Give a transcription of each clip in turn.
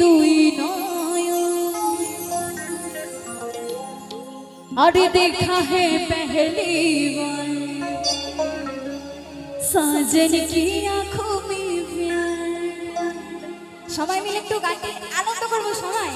দুই নয়ন अरे देखा है पहली बार সাজন কি আঁখো মে প্যার সবাই মিলে একটু গানটি আনন্দ করবো সবাই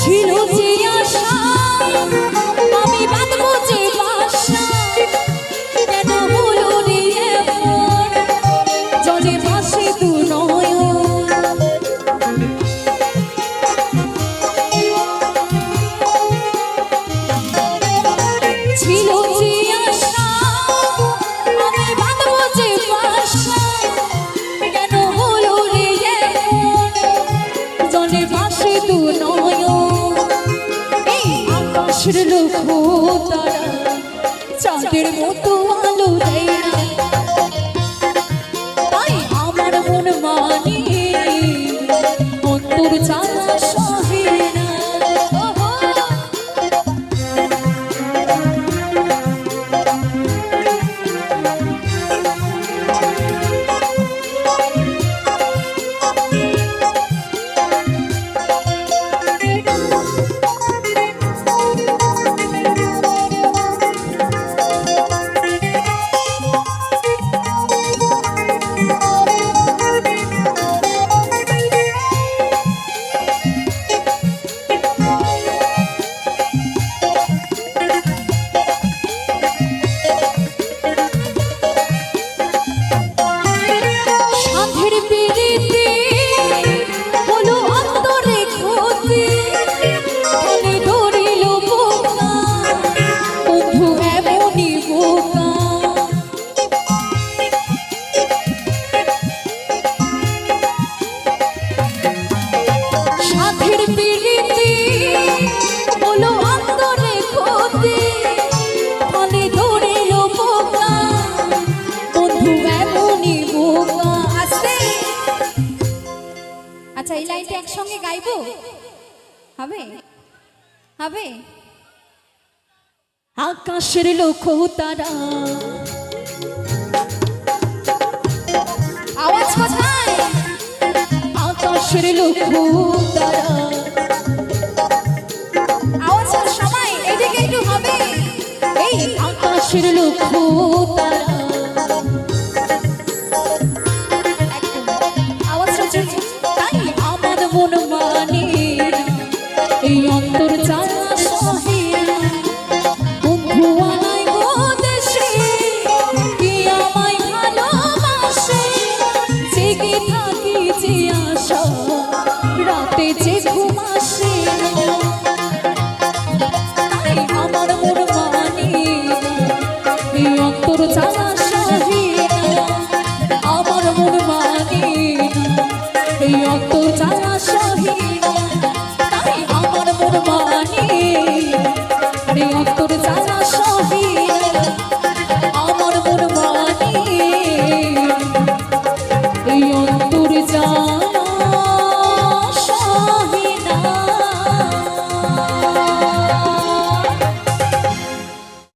ছিল যে আশা। আকাশের লক্ষ্য তারা চাঁদের মতো আলো দেয় না। আচ্ছা এই লাইনটা একসঙ্গে গাইবো? হবে? হবে? আকাশের লক্ষ্য তারা। আওয়াজ কোথায়? আকাশের লক্ষ্য তারা। আওয়াজ সবাই এদিকে একটু হবে। এই আকাশের লক্ষ্য 你瞧瞧